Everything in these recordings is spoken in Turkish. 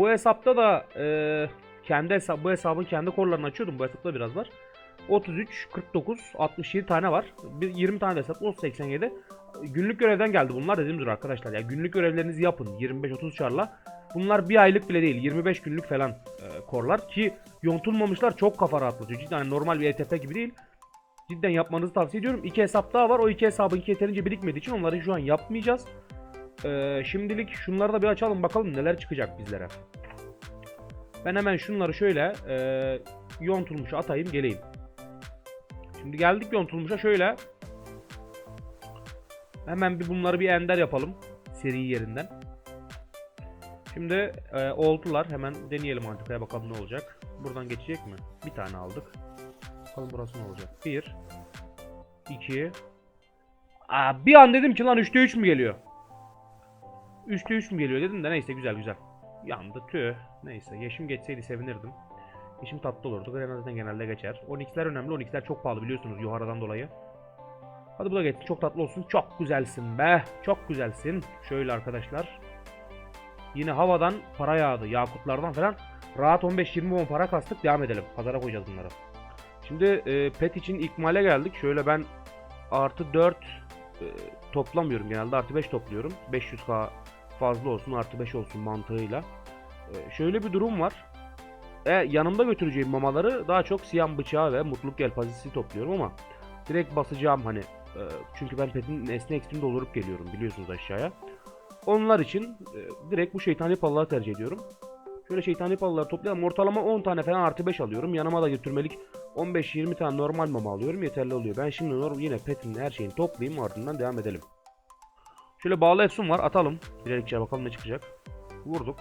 Bu hesapta da e, kendi hesap, bu hesabın kendi korlarını açıyordum. Bu hesapta biraz var. 33, 49, 67 tane var. Bir 20 tane de hesap 30, 87. Günlük görevden geldi bunlar dediğim gibi arkadaşlar. Ya günlük görevlerinizi yapın 25-30 çarla. Bunlar bir aylık bile değil 25 günlük falan e, korlar ki yontulmamışlar çok kafa rahatlatıyor. Cidden hani normal bir ETP gibi değil. Cidden yapmanızı tavsiye ediyorum. İki hesap daha var. O iki hesabınki yeterince birikmediği için onları şu an yapmayacağız. Ee, şimdilik şunları da bir açalım bakalım neler çıkacak bizlere. Ben hemen şunları şöyle e, yontulmuşa atayım geleyim. Şimdi geldik yontulmuşa şöyle. Hemen bir bunları bir ender yapalım. Seri yerinden. Şimdi e, oldular. Hemen deneyelim antikaya bakalım ne olacak. Buradan geçecek mi? Bir tane aldık. Bakalım burası ne olacak. 1 2 Aa, bir an dedim ki lan 3'te 3 mü geliyor? 3'te 3 mü geliyor dedim de neyse güzel güzel. Yandı tüh. Neyse yeşim geçseydi sevinirdim. Yeşim tatlı olurdu. Gren zaten genelde geçer. 12'ler önemli. 12'ler çok pahalı biliyorsunuz Yuhara'dan dolayı. Hadi bu da geçsin. Çok tatlı olsun. Çok güzelsin be. Çok güzelsin. Şöyle arkadaşlar. Yine havadan para yağdı. Yakutlardan falan. Rahat 15-20 won para kastık. Devam edelim. Pazara koyacağız bunları. Şimdi e, pet için ikmale geldik. Şöyle ben artı 4 e, toplamıyorum genelde. Artı 5 topluyorum. 500k fazla olsun artı 5 olsun mantığıyla. E, şöyle bir durum var. E, yanımda götüreceğim mamaları daha çok siyah bıçağı ve mutluluk yelpazesi topluyorum ama direkt basacağım hani e, çünkü ben petin esne ekstrem doldurup geliyorum biliyorsunuz aşağıya. Onlar için e, direkt bu şeytani pallağı tercih ediyorum. Şöyle şeytani pallaları toplayalım. Ortalama 10 tane falan artı 5 alıyorum. Yanıma da götürmelik 15-20 tane normal mama alıyorum. Yeterli oluyor. Ben şimdi yine petin her şeyini toplayayım ardından devam edelim. Şöyle bağlı efsun var. Atalım. Bilerikçe bakalım ne çıkacak. Vurduk.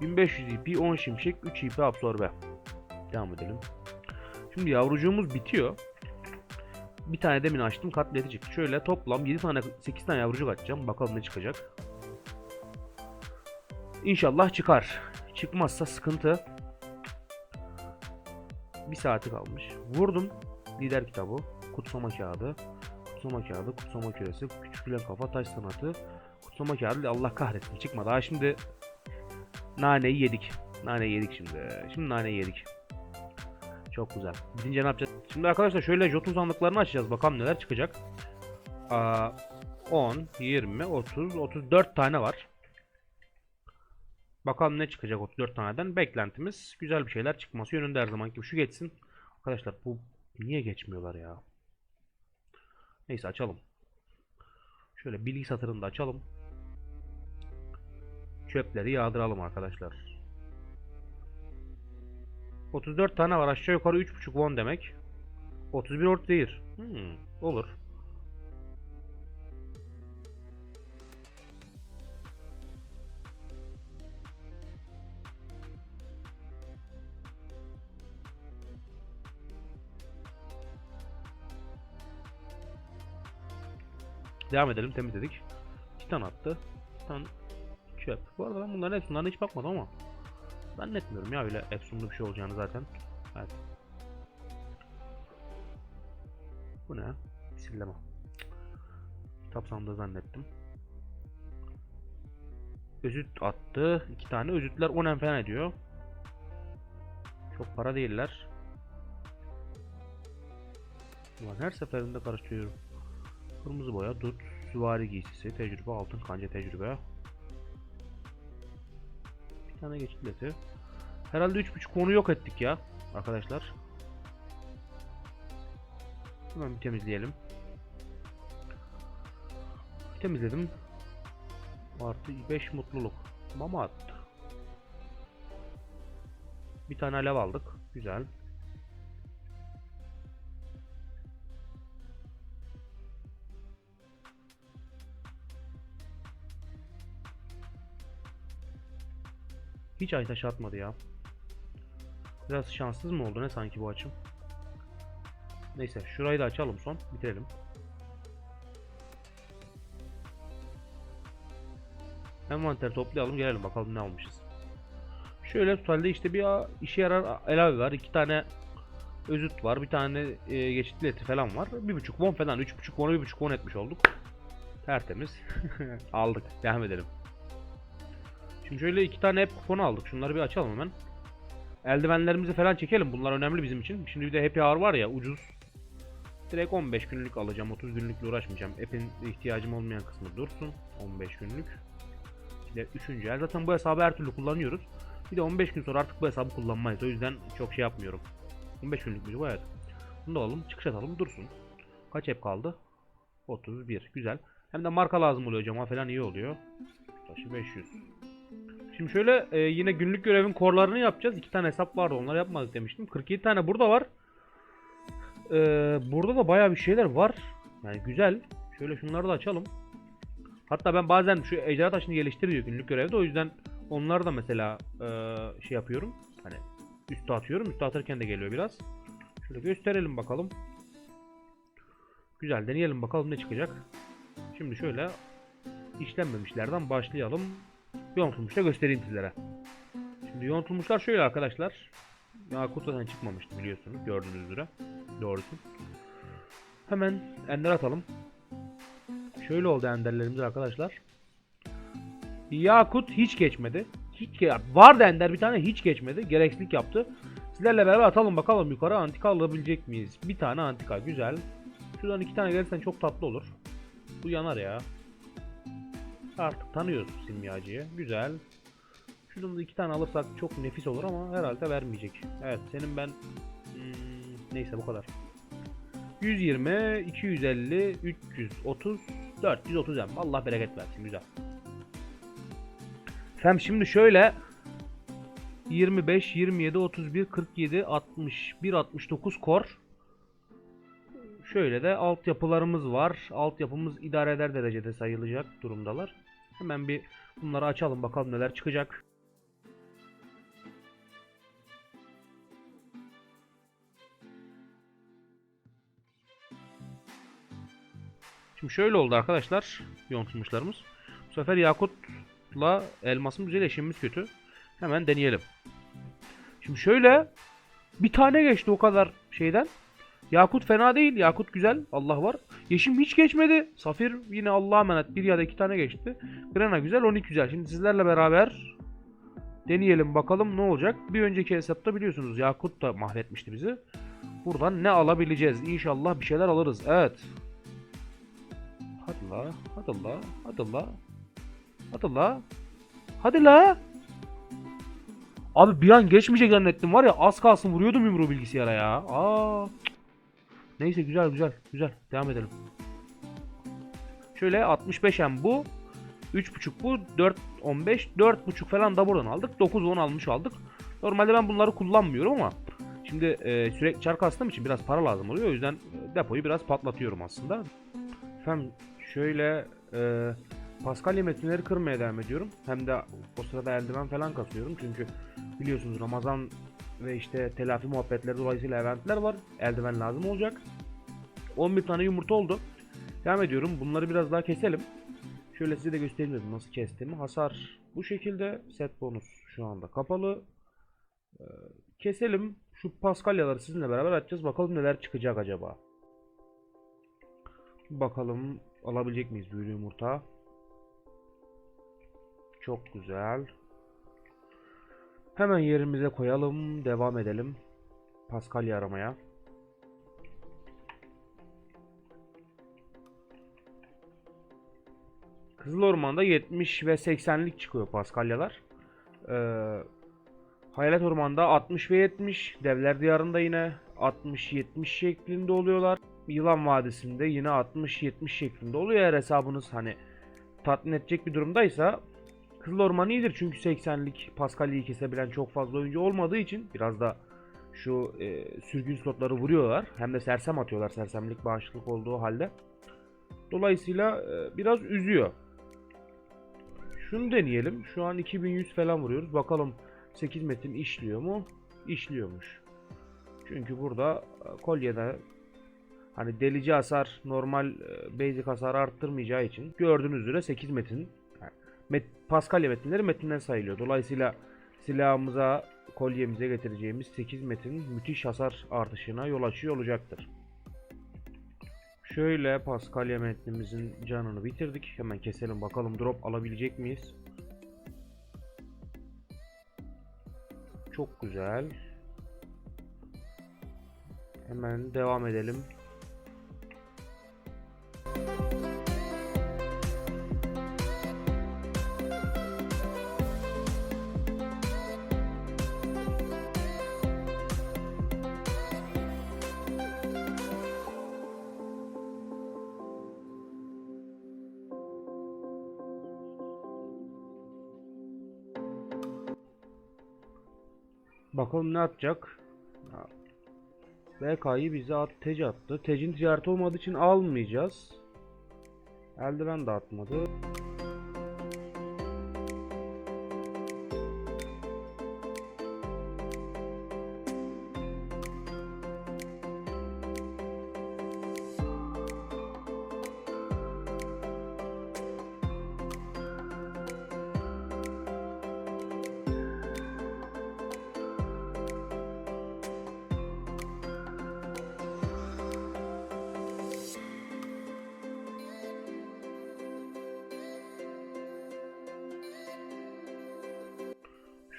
1500 IP, 10 şimşek, 3 IP absorbe. Devam edelim. Şimdi yavrucuğumuz bitiyor. Bir tane demin açtım katleti. Şöyle toplam 7 tane 8 tane yavrucuk açacağım. Bakalım ne çıkacak. İnşallah çıkar. Çıkmazsa sıkıntı. Bir saati kalmış. Vurdum. Lider kitabı. Kutsama kağıdı. Kutsama kağıdı. Kutsama küresi. Küçük gülen kafa. Taş sanatı. Kutsama kağıdı. Allah kahretsin. Çıkmadı. Daha şimdi naneyi yedik. Naneyi yedik şimdi. Şimdi naneyi yedik. Çok güzel. Bitince ne yapacağız? Şimdi arkadaşlar şöyle jotun sandıklarını açacağız. Bakalım neler çıkacak. Aa, 10, 20, 30, 34 tane var. Bakalım ne çıkacak 34 taneden. Beklentimiz güzel bir şeyler çıkması yönünde her zaman gibi. Şu geçsin. Arkadaşlar bu niye geçmiyorlar ya? Neyse açalım. Şöyle bilgi satırını da açalım. Çöpleri yağdıralım arkadaşlar. 34 tane var aşağı yukarı 3.5 won demek. 31 ort değil. Hmm, olur. Devam edelim temizledik. 2 tane attı. 2 tane çöp. Bu arada ben bunların hepsinden hiç bakmadım ama zannetmiyorum ya öyle efsunlu bir şey olacağını zaten. Evet. Bu ne? Silleme. Kitap sandığı zannettim. Özüt attı. iki tane özütler 10 en falan ediyor. Çok para değiller. Ulan her seferinde karıştırıyorum. Kırmızı boya, dut, süvari giysisi, tecrübe, altın kanca tecrübe. Bir tane geçit bileti. Herhalde 3.5 konu yok ettik ya arkadaşlar. Hemen bir temizleyelim. Temizledim. Artı 5 mutluluk. Mama attı. Bir tane alev aldık. Güzel. Hiç ay taşı atmadı ya. Biraz şanssız mı oldu ne sanki bu açım? Neyse şurayı da açalım son bitirelim. Envanter toplayalım gelelim bakalım ne almışız. Şöyle totalde işte bir işe yarar elave var. iki tane özüt var. Bir tane e, geçitli eti falan var. Bir buçuk won falan. Üç buçuk won'a buçuk won etmiş olduk. Tertemiz. Aldık. Devam edelim. Şimdi şöyle iki tane hep kuponu aldık. Şunları bir açalım hemen. Eldivenlerimizi falan çekelim. Bunlar önemli bizim için. Şimdi bir de Happy Hour var ya ucuz. Direkt 15 günlük alacağım. 30 günlükle uğraşmayacağım. App'in ihtiyacım olmayan kısmı dursun. 15 günlük. Bir de 3. el. Zaten bu hesabı her türlü kullanıyoruz. Bir de 15 gün sonra artık bu hesabı kullanmayız. O yüzden çok şey yapmıyorum. 15 günlük bir bu evet. Bunu da alalım. Çıkış atalım dursun. Kaç app kaldı? 31. Güzel. Hem de marka lazım oluyor cama falan iyi oluyor. Taşı 500. Şimdi şöyle e, yine günlük görevin korlarını yapacağız. İki tane hesap vardı onları yapmadık demiştim. 47 tane burada var. E, burada da bayağı bir şeyler var. Yani güzel. Şöyle şunları da açalım. Hatta ben bazen şu ejderha taşını geliştiriyor günlük görevde. O yüzden onları da mesela e, şey yapıyorum. Hani üste atıyorum. Üste atırken de geliyor biraz. Şöyle gösterelim bakalım. Güzel deneyelim bakalım ne çıkacak. Şimdi şöyle işlenmemişlerden başlayalım. Yontulmuşta göstereyim sizlere. Şimdi yontulmuşlar şöyle arkadaşlar. Yakut zaten çıkmamıştı biliyorsunuz gördüğünüz üzere. Doğrusu. Hemen ender atalım. Şöyle oldu enderlerimiz arkadaşlar. Yakut hiç geçmedi. Hiç vardı ender bir tane hiç geçmedi. Gereksilik yaptı. Sizlerle beraber atalım bakalım yukarı antika alabilecek miyiz? Bir tane antika güzel. Şuradan iki tane gelirsen çok tatlı olur. Bu yanar ya. Artık tanıyoruz simyacıyı. Güzel. Şuradan da iki tane alırsak çok nefis olur ama herhalde vermeyecek. Evet senin ben... Hmm, neyse bu kadar. 120, 250, 330, 430 em. Allah bereket versin güzel. Hem şimdi şöyle 25, 27, 31, 47, 61, 69 kor. Şöyle de altyapılarımız var. Altyapımız idare eder derecede sayılacak durumdalar. Hemen bir bunları açalım bakalım neler çıkacak. Şimdi şöyle oldu arkadaşlar yontulmuşlarımız. Bu sefer yakutla elmasın güzel eşimimiz kötü. Hemen deneyelim. Şimdi şöyle bir tane geçti o kadar şeyden. Yakut fena değil. Yakut güzel. Allah var. Yeşim hiç geçmedi. Safir yine Allah'a emanet. Bir ya da iki tane geçti. Grena güzel. 12 güzel. Şimdi sizlerle beraber deneyelim bakalım ne olacak. Bir önceki hesapta biliyorsunuz Yakut da mahvetmişti bizi. Buradan ne alabileceğiz? İnşallah bir şeyler alırız. Evet. Hadi la. Hadi la. Hadi la. Hadi la. Hadi la. Abi bir an geçmeyecek zannettim var ya az kalsın vuruyordum yumruğu bilgisayara ya. Aa. Neyse güzel güzel güzel devam edelim. Şöyle 65M bu. 3.5 bu. 4 15 4.5 falan da buradan aldık. 9 10 almış aldık. Normalde ben bunları kullanmıyorum ama şimdi e, sürekli çark astığım için biraz para lazım oluyor. O yüzden e, depoyu biraz patlatıyorum aslında. Efendim şöyle e, Paskalya metinleri kırmaya devam ediyorum. Hem de o sırada eldiven falan kasıyorum. Çünkü biliyorsunuz Ramazan ve işte telafi muhabbetleri dolayısıyla eventler var. Eldiven lazım olacak. 11 tane yumurta oldu. Devam ediyorum. Bunları biraz daha keselim. Şöyle size de göstereyim dedim nasıl kestiğimi. Hasar bu şekilde. Set bonus şu anda kapalı. Ee, keselim. Şu paskalyaları sizinle beraber açacağız. Bakalım neler çıkacak acaba. Bakalım alabilecek miyiz büyülü yumurta. Çok güzel. Hemen yerimize koyalım. Devam edelim. Paskalya aramaya. Kızıl Orman'da 70 ve 80'lik çıkıyor Paskalyalar. Ee, Hayalet Orman'da 60 ve 70. Devler Diyarı'nda yine 60-70 şeklinde oluyorlar. Yılan Vadisi'nde yine 60-70 şeklinde oluyor. Eğer hesabınız hani tatmin edecek bir durumdaysa Kızıl Orman iyidir çünkü 80'lik Paskalya'yı kesebilen çok fazla oyuncu olmadığı için biraz da şu e, sürgün slotları vuruyorlar. Hem de sersem atıyorlar sersemlik bağışıklık olduğu halde. Dolayısıyla e, biraz üzüyor. Şunu deneyelim. Şu an 2100 falan vuruyoruz. Bakalım 8 metin işliyor mu? İşliyormuş. Çünkü burada e, kolyede hani delici hasar normal e, basic hasar arttırmayacağı için gördüğünüz üzere 8 metin met, Paskalya metinleri metinden sayılıyor. Dolayısıyla silahımıza kolyemize getireceğimiz 8 metin müthiş hasar artışına yol açıyor olacaktır. Şöyle Paskalya metnimizin canını bitirdik. Hemen keselim bakalım drop alabilecek miyiz? çok güzel. Hemen devam edelim. Bakalım ne atacak. Ya, BK'yı bize at, tec attı. Tecin ticareti olmadığı için almayacağız. Eldiven de atmadı.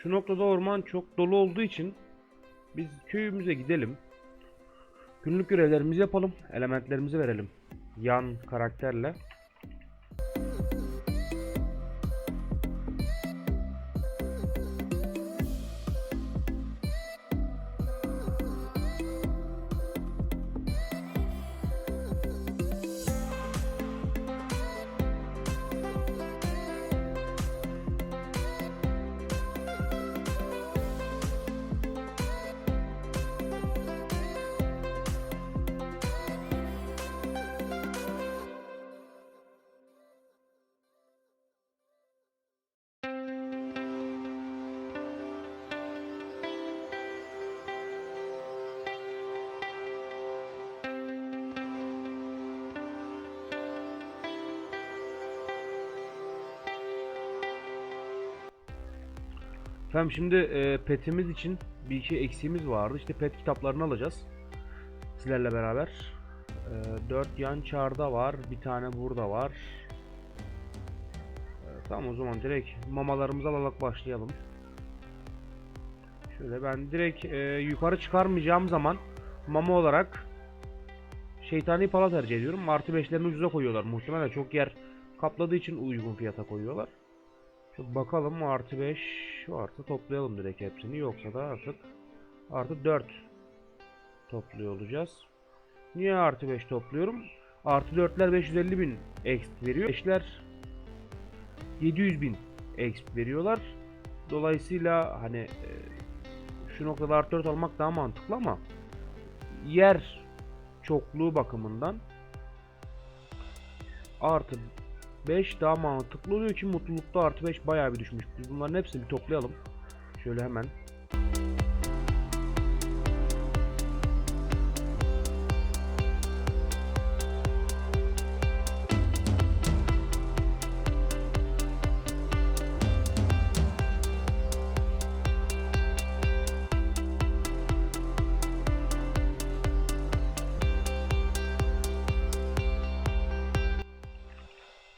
Şu noktada orman çok dolu olduğu için biz köyümüze gidelim. Günlük görevlerimizi yapalım. Elementlerimizi verelim. Yan karakterle. Efendim şimdi e, petimiz için bir iki eksiğimiz vardı. İşte pet kitaplarını alacağız. Sizlerle beraber. E, 4 yan çarda var. Bir tane burada var. E, tamam o zaman direkt mamalarımızı alarak başlayalım. Şöyle ben direkt e, yukarı çıkarmayacağım zaman mama olarak şeytani pala tercih ediyorum. Artı 5'lerini ucuza koyuyorlar. Muhtemelen çok yer kapladığı için uygun fiyata koyuyorlar. Şu bakalım artı 5 varsa toplayalım direkt hepsini yoksa da artık artı 4 topluyor olacağız. Niye artı 5 topluyorum? Artı 4'ler 550 bin exp veriyor. 5'ler 700 bin exp veriyorlar. Dolayısıyla hani e, şu noktada artı 4 almak daha mantıklı ama yer çokluğu bakımından artı 5 daha mantıklı oluyor ki mutlulukta artı 5 bayağı bir düşmüş. Biz bunların hepsini bir toplayalım. Şöyle hemen.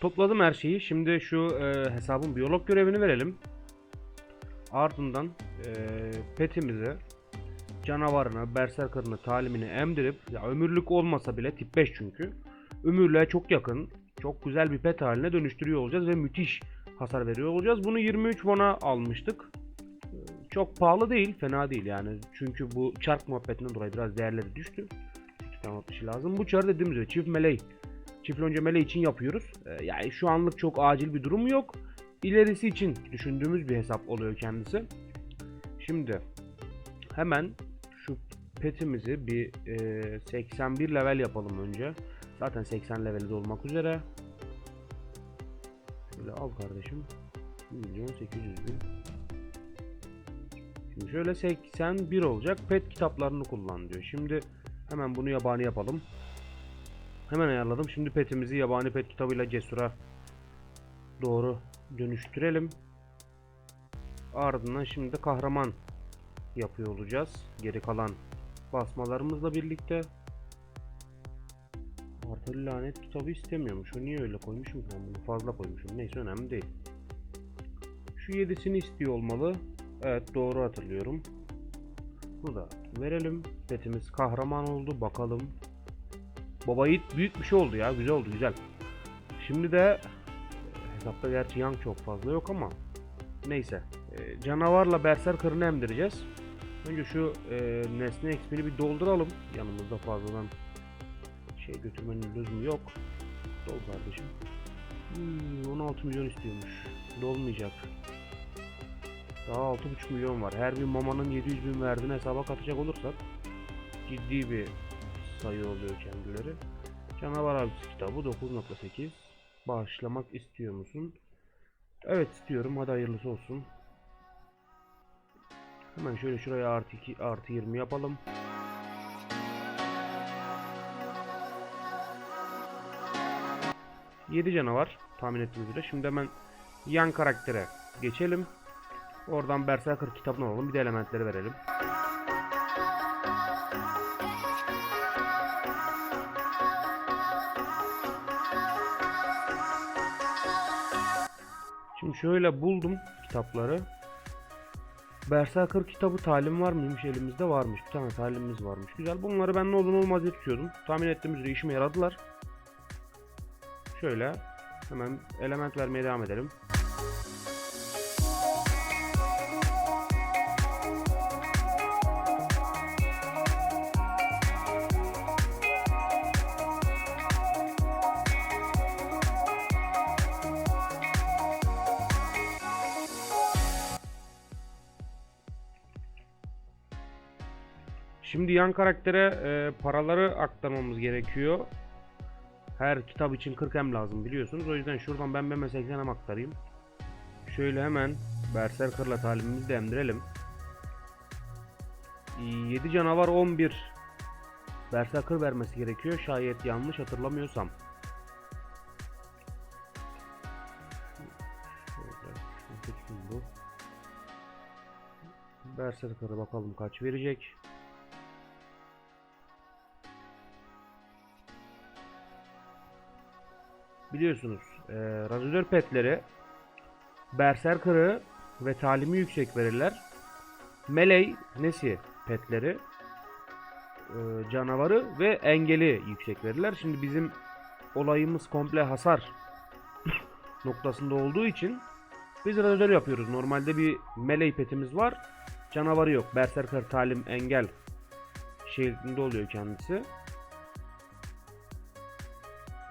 Topladım her şeyi. Şimdi şu e, hesabın biyolog görevini verelim. Ardından e, petimizi canavarına, berserkerına, talimini emdirip ya ömürlük olmasa bile tip 5 çünkü. Ömürlüğe çok yakın, çok güzel bir pet haline dönüştürüyor olacağız ve müthiş hasar veriyor olacağız. Bunu 23 won'a almıştık. E, Çok pahalı değil, fena değil yani. Çünkü bu çark muhabbetinden dolayı biraz değerleri düştü. Tamam bir şey lazım. Bu çarı dediğimiz gibi çift meleği çift lonca mele için yapıyoruz. Ee, yani şu anlık çok acil bir durum yok. İlerisi için düşündüğümüz bir hesap oluyor kendisi. Şimdi hemen şu petimizi bir e, 81 level yapalım önce. Zaten 80 levelde olmak üzere. Şöyle al kardeşim. 1 milyon 800 bin. Şimdi şöyle 81 olacak. Pet kitaplarını kullan diyor. Şimdi hemen bunu yabani yapalım. Hemen ayarladım. Şimdi petimizi yabani pet kitabıyla cesura doğru dönüştürelim. Ardından şimdi de kahraman yapıyor olacağız. Geri kalan basmalarımızla birlikte. Arthur lanet kitabı istemiyormuş. O niye öyle koymuşum ben bunu fazla koymuşum. Neyse önemli değil. Şu yedisini istiyor olmalı. Evet doğru hatırlıyorum. Bunu da verelim. Petimiz kahraman oldu. Bakalım. Baba Yiğit büyük bir şey oldu ya. Güzel oldu güzel. Şimdi de e, hesapta gerçi yan çok fazla yok ama neyse. E, canavarla Berserker'ını emdireceğiz. Önce şu e, nesne ekspini bir dolduralım. Yanımızda fazladan şey götürmenin lüzumu yok. Dol kardeşim. Hmm, 16 milyon istiyormuş. Dolmayacak. Daha 6,5 milyon var. Her bir mamanın 700 bin verdiğini hesaba katacak olursak ciddi bir sayı oluyor kendileri. Canavar Avcısı kitabı 9.8 Bağışlamak istiyor musun? Evet istiyorum. Hadi hayırlısı olsun. Hemen şöyle şuraya artı 2 artı 20 yapalım. Yedi canavar tahmin ettiğiniz üzere. Şimdi hemen yan karaktere geçelim. Oradan Berserker kitabını alalım. Bir de elementleri verelim. Şöyle buldum kitapları. Berserker kitabı talim var mıymış elimizde varmış. Bir tane talimimiz varmış. Güzel. Bunları ben ne olur olmaz diye tutuyordum. Tahmin ettiğim üzere işime yaradılar. Şöyle hemen element vermeye devam edelim. Şimdi yan karaktere e, paraları aktarmamız gerekiyor. Her kitap için 40 M lazım biliyorsunuz. O yüzden şuradan ben BM 80 M aktarayım. Şöyle hemen Berserker'la talimimizi de emdirelim. 7 canavar 11 Berserker vermesi gerekiyor. Şayet yanlış hatırlamıyorsam. Berserker'a bakalım kaç verecek. Biliyorsunuz e, radyatör petleri Berserker'ı ve talimi yüksek verirler. Melee nesi petleri e, canavarı ve engeli yüksek verirler. Şimdi bizim olayımız komple hasar noktasında olduğu için biz radyatör yapıyoruz. Normalde bir melee petimiz var. Canavarı yok. Berserker talim engel şeklinde oluyor kendisi.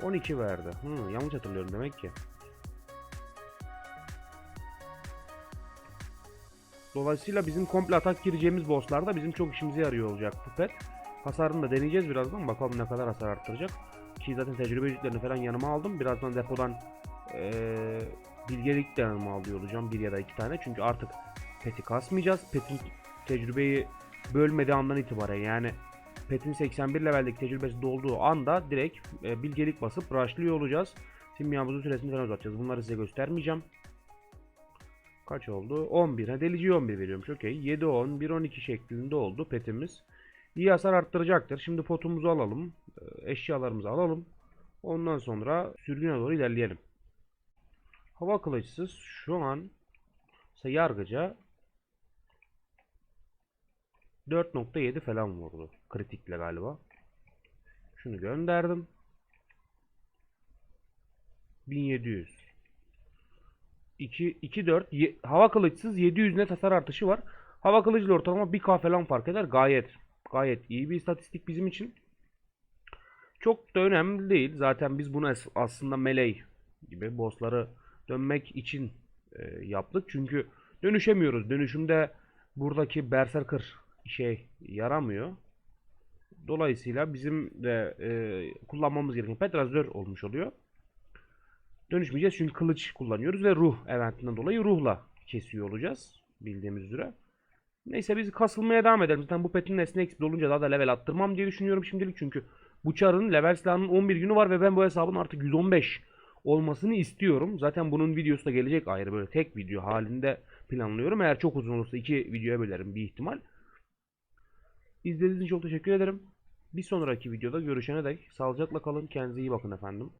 12 verdi. Hı, yanlış hatırlıyorum demek ki. Dolayısıyla bizim komple atak gireceğimiz bosslarda bizim çok işimize yarıyor olacak bu pet. Hasarını da deneyeceğiz birazdan. Bakalım ne kadar hasar arttıracak. Ki zaten tecrübe yüzüklerini falan yanıma aldım. Birazdan depodan ee, bilgelik de yanıma alıyor olacağım. Bir ya da iki tane. Çünkü artık peti kasmayacağız. Petin tecrübeyi bölmediği andan itibaren yani Pet'in 81 leveldeki tecrübesi dolduğu anda direkt e, bilgelik basıp rushlıyor olacağız. Simyamızın süresini falan uzatacağız. Bunları size göstermeyeceğim. Kaç oldu? 11. Ha, delici 11 veriyormuş. Okey. 7, 10, 1, 12 şeklinde oldu petimiz. İyi hasar arttıracaktır. Şimdi potumuzu alalım. e, Eşyalarımızı alalım. Ondan sonra sürgüne doğru ilerleyelim. Hava kılıçsız şu an yargıca 4.7 falan vurdu. Kritikle galiba. Şunu gönderdim. 1700. 2 2 4 ye- hava kılıçsız 700 net hasar artışı var. Hava kılıcıyla ortalama 1k falan fark eder. Gayet gayet iyi bir istatistik bizim için. Çok da önemli değil. Zaten biz bunu as- aslında melee gibi bossları dönmek için e, yaptık. Çünkü dönüşemiyoruz. Dönüşümde buradaki berserker şey yaramıyor. Dolayısıyla bizim de e, kullanmamız gereken petrazör olmuş oluyor. Dönüşmeyeceğiz çünkü kılıç kullanıyoruz ve ruh eventinden dolayı ruhla kesiyor olacağız bildiğimiz üzere. Neyse biz kasılmaya devam edelim. Zaten bu petin nesne eksik olunca daha da level attırmam diye düşünüyorum şimdilik. Çünkü bu çarın level silahının 11 günü var ve ben bu hesabın artık 115 olmasını istiyorum. Zaten bunun videosu da gelecek ayrı böyle tek video halinde planlıyorum. Eğer çok uzun olursa iki videoya bölerim bir ihtimal. İzlediğiniz için çok teşekkür ederim. Bir sonraki videoda görüşene dek sağlıcakla kalın. Kendinize iyi bakın efendim.